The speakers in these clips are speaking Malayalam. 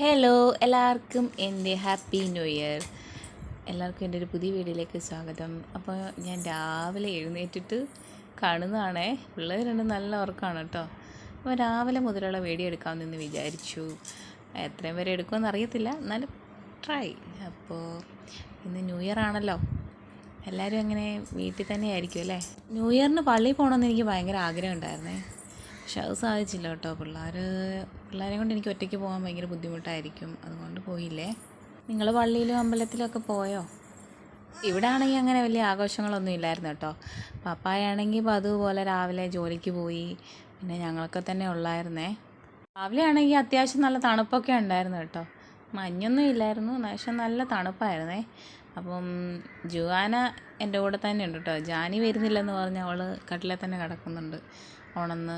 ഹലോ എല്ലാവർക്കും എന്റെ ഹാപ്പി ന്യൂ ഇയർ എല്ലാവർക്കും എന്റെ ഒരു പുതിയ വീഡിയോയിലേക്ക് സ്വാഗതം. അപ്പോൾ ഞാൻ രാവിലെ എഴുന്നേറ്റിട്ട് കാണുന്നതാണേ. പിള്ളേർ രണ്ടും നല്ല ഉറക്കമാണ് കേട്ടോ. അപ്പോൾ രാവിലെ മുതലുള്ള വീഡിയോ എടുക്കാമെന്ന് വിചാരിച്ചു. എത്രയും വരെ എടുക്കുമെന്ന് അറിയത്തില്ല. എന്നാലും ട്രൈ അപ്പോൾ ഇന്ന് ന്യൂ ഇയർ ആണല്ലോ. എല്ലാവരും അങ്ങനെ വീട്ടിൽ തന്നെ ആയിരിക്കും അല്ലേ? ന്യൂ ഇയറിന് പള്ളിയിൽ പോകണമെന്ന് എനിക്ക് ഭയങ്കര ആഗ്രഹം ഉണ്ടായിരുന്നേ. പക്ഷെ അത് സാധിച്ചില്ല കേട്ടോ. പിള്ളേർ പിള്ളേരെ കൊണ്ട് എനിക്ക് ഒറ്റയ്ക്ക് പോകാൻ ഭയങ്കര ബുദ്ധിമുട്ടായിരിക്കും. അതുകൊണ്ട് പോയില്ലേ. നിങ്ങൾ പള്ളിയിലും അമ്പലത്തിലൊക്കെ പോയോ? ഇവിടെ ആണെങ്കിൽ അങ്ങനെ വലിയ ആഘോഷങ്ങളൊന്നും ഇല്ലായിരുന്നു കേട്ടോ. പപ്പായാണെങ്കിൽ ഇപ്പോൾ അതുപോലെ രാവിലെ ജോലിക്ക് പോയി. പിന്നെ ഞങ്ങളൊക്കെ തന്നെ ഉള്ളായിരുന്നേ. രാവിലെ ആണെങ്കിൽ അത്യാവശ്യം നല്ല തണുപ്പൊക്കെ ഉണ്ടായിരുന്നു കേട്ടോ. മഞ്ഞൊന്നും ഇല്ലായിരുന്നു. പക്ഷെ നല്ല തണുപ്പായിരുന്നേ. അപ്പം ജുവാന എന്റെ കൂടെ തന്നെ ഉണ്ട് കേട്ടോ ജാനി വരുന്നില്ലെന്ന് പറഞ്ഞ് അവൾ കട്ടിലെ തന്നെ കിടക്കുന്നുണ്ട്. ഉണന്ന്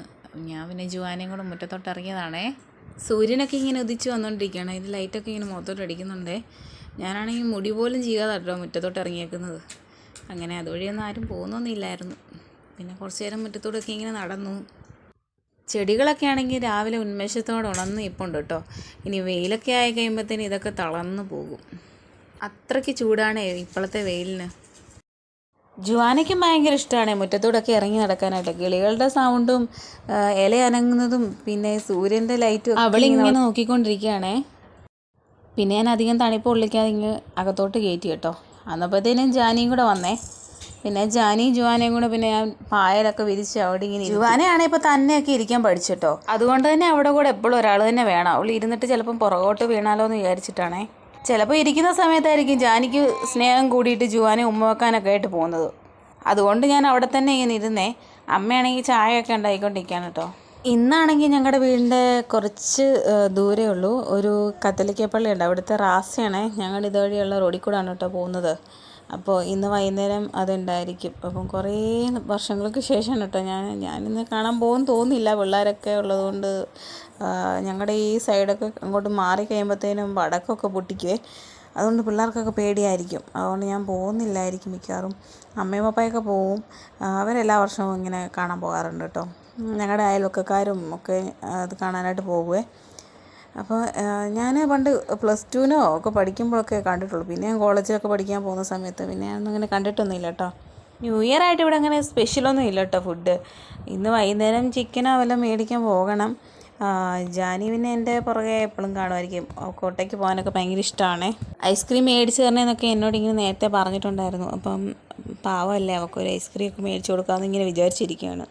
ഞാൻ പിന്നെ ജുവാനയും കൂടെ മുറ്റത്തോട്ട് ഇറങ്ങിയതാണേ. സൂര്യനൊക്കെ ഇങ്ങനെ ഉദിച്ച് വന്നുകൊണ്ടിരിക്കുകയാണ് അതിന്റെ ലൈറ്റൊക്കെ ഇങ്ങനെ മുഖത്തോട്ട് അടിക്കുന്നുണ്ടേ. ഞാനാണെങ്കിൽ മുടി പോലും ചെയ്യാതെ കേട്ടോ മുറ്റത്തോട്ട് ഇറങ്ങിയേക്കുന്നത്. അങ്ങനെ അതുവഴിയൊന്നും ആരും പോകുന്നൊന്നുമില്ലായിരുന്നു. പിന്നെ കുറച്ച് നേരം മുറ്റത്തോടൊക്കെ ഇങ്ങനെ നടന്നു. ചെടികളൊക്കെ ആണെങ്കിൽ രാവിലെ ഉന്മേഷത്തോടെ ഉണർന്ന് ഇപ്പുണ്ട് കേട്ടോ ഇനി വെയിലൊക്കെ ആയി കഴിയുമ്പോഴത്തേന് ഇതൊക്കെ തളർന്നു പോകും. അത്രയ്ക്ക് ചൂടാണ് ഇപ്പോഴത്തെ വെയിലിന്. ജുവാനയ്ക്കും ഭയങ്കര ഇഷ്ടമാണ് മുറ്റത്തൂടൊക്കെ ഇറങ്ങി നടക്കാനായിട്ട്. കിളികളുടെ സൗണ്ടും ഇല അനങ്ങുന്നതും പിന്നെ സൂര്യന്റെ ലൈറ്റും അവളിങ്ങനെ നോക്കിക്കൊണ്ടിരിക്കുകയാണേ. പിന്നെ ഞാൻ അധികം തണുപ്പ് ഉള്ളിക്കാതെ ഇങ്ങ് അകത്തോട്ട് കയറ്റി കേട്ടോ. അന്നപ്പോഴത്തേനും ജാനിയും കൂടെ വന്നേ. പിന്നെ ജാനി ജുവാനയും കൂടെ പിന്നെ ഞാൻ പായലൊക്കെ വിരിച്ച് അവിടെ ഇങ്ങനെ ജുവാനയാണെ ഇപ്പോൾ തന്നെയൊക്കെ ഇരിക്കാൻ പഠിച്ചിട്ടോ? അതുകൊണ്ട് തന്നെ അവിടെ കൂടെ എപ്പോഴും ഒരാൾ തന്നെ വേണം. അവൾ ഇരുന്നിട്ട് ചിലപ്പം പുറകോട്ട് വീണാലോ എന്ന് വിചാരിച്ചിട്ടാണേ. ചിലപ്പോൾ ഇരിക്കുന്ന സമയത്തായിരിക്കും ജാനിക്ക് സ്നേഹം കൂടിയിട്ട് ജുവാനെ ഉമ്മവെക്കാനൊക്കെ ആയിട്ട് പോകുന്നത്. അതുകൊണ്ട് ഞാൻ അവിടെ തന്നെ ഇങ്ങനെ ഇരുന്നേ. അമ്മയാണെങ്കിൽ ചായയൊക്കെ ഉണ്ടായിക്കൊണ്ടിരിക്കുകയാണ് കേട്ടോ. ഇന്നാണെങ്കിൽ ഞങ്ങളുടെ വീടിന്റെ കുറച്ച് ദൂരേ ഉള്ളൂ. ഒരു കത്തലിക്കപ്പള്ളി ഉണ്ട്. അവിടുത്തെ റാസയാണ്. ഞങ്ങൾ ഇതുവഴിയുള്ള റോഡിൽ കൂടെയാണ് കേട്ടോ പോകുന്നത്. അപ്പോൾ ഇന്ന് വൈകുന്നേരം അതുണ്ടായിരിക്കും. അപ്പം കുറേ വർഷങ്ങൾക്ക് ശേഷമാണ് കേട്ടോ ഞാൻ ഞാനിന്ന് കാണാൻ പോകും തോന്നില്ല പിള്ളേരൊക്കെ ഉള്ളതുകൊണ്ട് ഞങ്ങളുടെ ഈ സൈഡൊക്കെ അങ്ങോട്ട് മാറി കഴിയുമ്പോഴത്തേനും വടക്കൊക്കെ പൊട്ടിക്കുവേ. അതുകൊണ്ട് പിള്ളേർക്കൊക്കെ പേടിയായിരിക്കും. അതുകൊണ്ട് ഞാൻ പോകുന്നില്ലായിരിക്കും മിക്കവാറും. അമ്മയും പപ്പയൊക്കെ പോവും. അവരെല്ലാ വർഷവും ഇങ്ങനെ കാണാൻ പോകാറുണ്ട് കേട്ടോ. ഞങ്ങളുടെ അയൽവക്കക്കാരും ഒക്കെ അത് കാണാനായിട്ട് പോകുവേ അപ്പോൾ ഞാൻ പണ്ട് പ്ലസ് ടുവിനോ ഒക്കെ പഠിക്കുമ്പോഴൊക്കെ കണ്ടിട്ടുള്ളൂ. പിന്നെ ഞാൻ കോളേജിലൊക്കെ പഠിക്കാൻ പോകുന്ന സമയത്ത് പിന്നെ ഞാനൊന്നും അങ്ങനെ കണ്ടിട്ടൊന്നുമില്ല കേട്ടോ ന്യൂ ഇയർ ആയിട്ട് ഇവിടെ അങ്ങനെ സ്പെഷ്യലൊന്നും ഇല്ല കേട്ടോ ഫുഡ് ഇന്ന് വൈകുന്നേരം ചിക്കനോ വല്ലതും മേടിക്കാൻ പോകണം. ജാനി പിന്നെ എന്റെ പുറകെ എപ്പോഴും കാണുമായിരിക്കും. കോട്ടയ്ക്ക് പോകാനൊക്കെ ഭയങ്കര ഇഷ്ടമാണ്. ഐസ്ക്രീം മേടിച്ച് തരണമെന്നൊക്കെ എന്നോട് ഇങ്ങനെ നേരത്തെ പറഞ്ഞിട്ടുണ്ടായിരുന്നു. അപ്പം പാവമല്ലേ അവൾക്കൊരു ഐസ്ക്രീം ഒക്കെ മേടിച്ച് കൊടുക്കാമെന്ന് ഇങ്ങനെ വിചാരിച്ചിരിക്കുകയാണ്.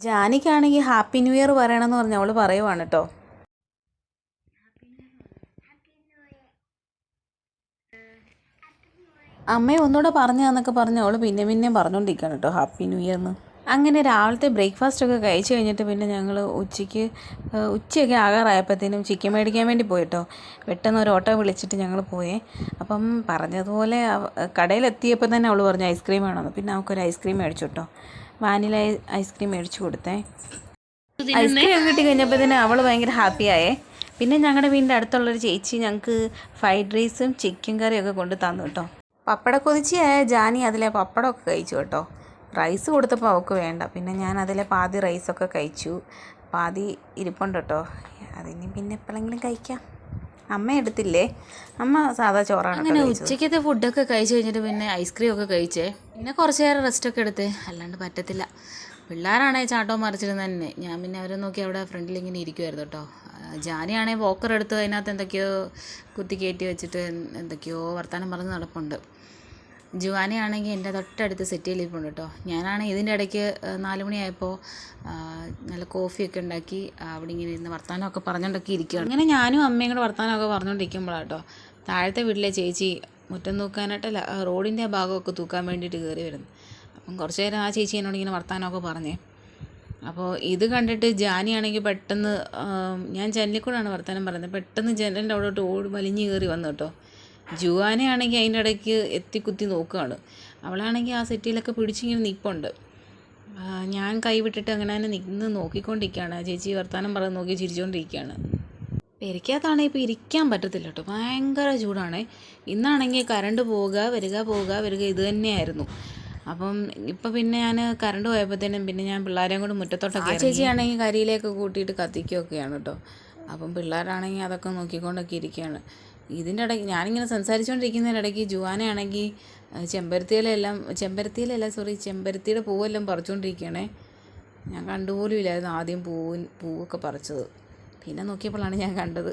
ജാനിക്കാണെങ്കിൽ ഹാപ്പി ന്യൂ ഇയർ പറയണമെന്ന് പറഞ്ഞ് അവൾ പറയുവാണ് കേട്ടോ അമ്മയെ ഒന്നുകൂടെ പറഞ്ഞു തന്നൊക്കെ പറഞ്ഞ് അവൾ പിന്നെ പിന്നെയും പറഞ്ഞുകൊണ്ടിരിക്കുകയാണ് കേട്ടോ. ഹാപ്പി ന്യൂ ഇയർന്ന് അങ്ങനെ രാവിലത്തെ ബ്രേക്ക്ഫാസ്റ്റ് ഒക്കെ കഴിച്ച് കഴിഞ്ഞിട്ട് പിന്നെ ഞങ്ങൾ ഉച്ചയ്ക്ക് ഉച്ചയൊക്കെ ആകാറായപ്പോഴത്തേനും ചിക്കൻ മേടിക്കാൻ വേണ്ടി പോയിട്ടോ. പെട്ടെന്ന് ഒരു ഓട്ടോ വിളിച്ചിട്ട് ഞങ്ങൾ പോയേ. അപ്പം പറഞ്ഞതുപോലെ കടയിലെത്തിയപ്പോൾ തന്നെ അവൾ പറഞ്ഞു ഐസ്ക്രീം വേണമെന്ന് പിന്നെ നമുക്കൊരു ഐസ്ക്രീം മേടിച്ചു കേട്ടോ വാനില ഐസ്ക്രീം മേടിച്ചു കൊടുത്തേ. ഐസ്ക്രീം ഒക്കെ കിട്ടി കഴിഞ്ഞപ്പോൾ തന്നെ അവൾ ഭയങ്കര ഹാപ്പിയായേ പിന്നെ ഞങ്ങളുടെ വീടിന്റെ അടുത്തുള്ളൊരു ചേച്ചി ഞങ്ങൾക്ക് ഫ്രൈഡ് റൈസും ചിക്കൻ കറിയും ഒക്കെ കൊണ്ട് തന്നു കേട്ടോ പപ്പട കൊതിച്ചിയായ ജാനി അതിലെ പപ്പടമൊക്കെ കഴിച്ചു കേട്ടോ. റൈസ് കൊടുത്തപ്പോൾ അവൾക്ക് വേണ്ട. പിന്നെ ഞാൻ അതിലെ പാതി റൈസൊക്കെ കഴിച്ചു. പാതി ഇരിപ്പുണ്ട് കേട്ടോ. അതിന് പിന്നെ എപ്പോഴെങ്കിലും കഴിക്കാം. അമ്മ എടുത്തില്ലേ? അമ്മ സാധാ ചോറാണ് അങ്ങനെ ഉച്ചയ്ക്കത്തെ ഫുഡൊക്കെ കഴിച്ചു കഴിഞ്ഞിട്ട് പിന്നെ ഐസ്ക്രീം ഒക്കെ കഴിച്ചേ. പിന്നെ കുറച്ച് നേരം റെസ്റ്റൊക്കെ എടുത്ത്. അല്ലാണ്ട് പറ്റത്തില്ല. പിള്ളേരാണെങ്കിൽ ചാട്ടവും മറിച്ചിരുന്നത് തന്നെ. ഞാൻ പിന്നെ അവരെ നോക്കി അവിടെ ഫ്രണ്ടിൽ ഇങ്ങനെ ഇരിക്കുമായിരുന്നു കേട്ടോ. ജാനിയാണെങ്കിൽ വോക്കർ എടുത്ത് അതിനകത്ത് എന്തൊക്കെയോ കുത്തി കയറ്റി വെച്ചിട്ട് എന്തൊക്കെയോ വർത്തമാനം പറഞ്ഞ് നടപ്പുണ്ട്. ജുവാനിയാണെങ്കിൽ എന്റെ തൊട്ടടുത്ത് സെറ്റ് ചെയ്തിരിപ്പുണ്ട് കേട്ടോ. ഞാനാണെങ്കിൽ ഇതിന്റെ ഇടയ്ക്ക് നാല് മണിയായപ്പോൾ നല്ല കോഫിയൊക്കെ ഉണ്ടാക്കി അവിടെ ഇങ്ങനെ ഇരുന്ന് വർത്തമാനമൊക്കെ പറഞ്ഞുകൊണ്ടൊക്കെ ഇരിക്കുകയാണ് ഇങ്ങനെ ഞാനും അമ്മയും കൂടെ വർത്തമാനമൊക്കെ പറഞ്ഞുകൊണ്ടിരിക്കുമ്പോഴാണ് കേട്ടോ താഴത്തെ വീട്ടിലെ ചേച്ചി മുറ്റം തൂക്കാനായിട്ടല്ല റോഡിന്റെ ഭാഗമൊക്കെ തൂക്കാൻ വേണ്ടിയിട്ട് കയറി വരുന്നു. അപ്പം കുറച്ച് നേരം ആ ചേച്ചി എന്നോട് ഇങ്ങനെ വർത്തമാനമൊക്കെ പറഞ്ഞേ. അപ്പോൾ ഇത് കണ്ടിട്ട് ജാനിയാണെങ്കിൽ പെട്ടെന്ന് ഞാൻ ജനലിക്കൂടാണ് വർത്തമാനം പറയുന്നത്. പെട്ടെന്ന് ജനലിന്റെ അവിടോട്ട് ഓട് വലിഞ്ഞു കയറി വന്നു കേട്ടോ. ജുവാനയാണെങ്കിൽ അതിന്റെ ഇടയ്ക്ക് എത്തിക്കുത്തി നോക്കുകയാണ്. അവളാണെങ്കിൽ ആ സെറ്റിയിലൊക്കെ പിടിച്ചിങ്ങനെ നിൽപ്പുണ്ട് ഞാൻ കൈവിട്ടിട്ട് അങ്ങനെ തന്നെ നിന്ന് നോക്കിക്കൊണ്ടിരിക്കുകയാണ്. ആ ചേച്ചി വർത്തമാനം പറഞ്ഞ് നോക്കി ചിരിച്ചുകൊണ്ടിരിക്കുകയാണ്. പെരിക്കകത്താണെങ്കിൽ ഇപ്പോൾ ഇരിക്കാൻ പറ്റത്തില്ല കേട്ടോ. ഭയങ്കര ചൂടാണ്. ഇന്നാണെങ്കിൽ കറണ്ട് പോവുക വരിക പോവുക വരിക ഇത് തന്നെയായിരുന്നു. അപ്പം ഇപ്പം പിന്നെ ഞാൻ കറണ്ട് പോയപ്പോഴത്തേനും പിന്നെ ഞാൻ പിള്ളേരെയും കൂടെ മുറ്റത്തോട്ടൊക്കെ ചേച്ചിയാണെങ്കിൽ കരിയിലേക്ക് കൂട്ടിയിട്ട് കത്തിക്കുകയൊക്കെയാണ് കേട്ടോ. അപ്പം പിള്ളേരാണെങ്കിൽ അതൊക്കെ നോക്കിക്കൊണ്ടൊക്കെ ഇരിക്കുകയാണ്. ഇതിന്റെ ഇടയ്ക്ക് ഞാനിങ്ങനെ സംസാരിച്ചുകൊണ്ടിരിക്കുന്നതിനിടയ്ക്ക് ജുവാനയാണെങ്കിൽ ചെമ്പരത്തിയിലെല്ലാം ചെമ്പരത്തിയിലല്ല സോറി ചെമ്പരത്തിയുടെ പൂവെല്ലാം പറിച്ചുകൊണ്ടിരിക്കുകയാണേ. ഞാൻ കണ്ടുപോലും ഇല്ലായിരുന്നു ആദ്യം പൂവ് പൂവൊക്കെ പറിച്ചത്. പിന്നെ നോക്കിയപ്പോഴാണ് ഞാൻ കണ്ടത്.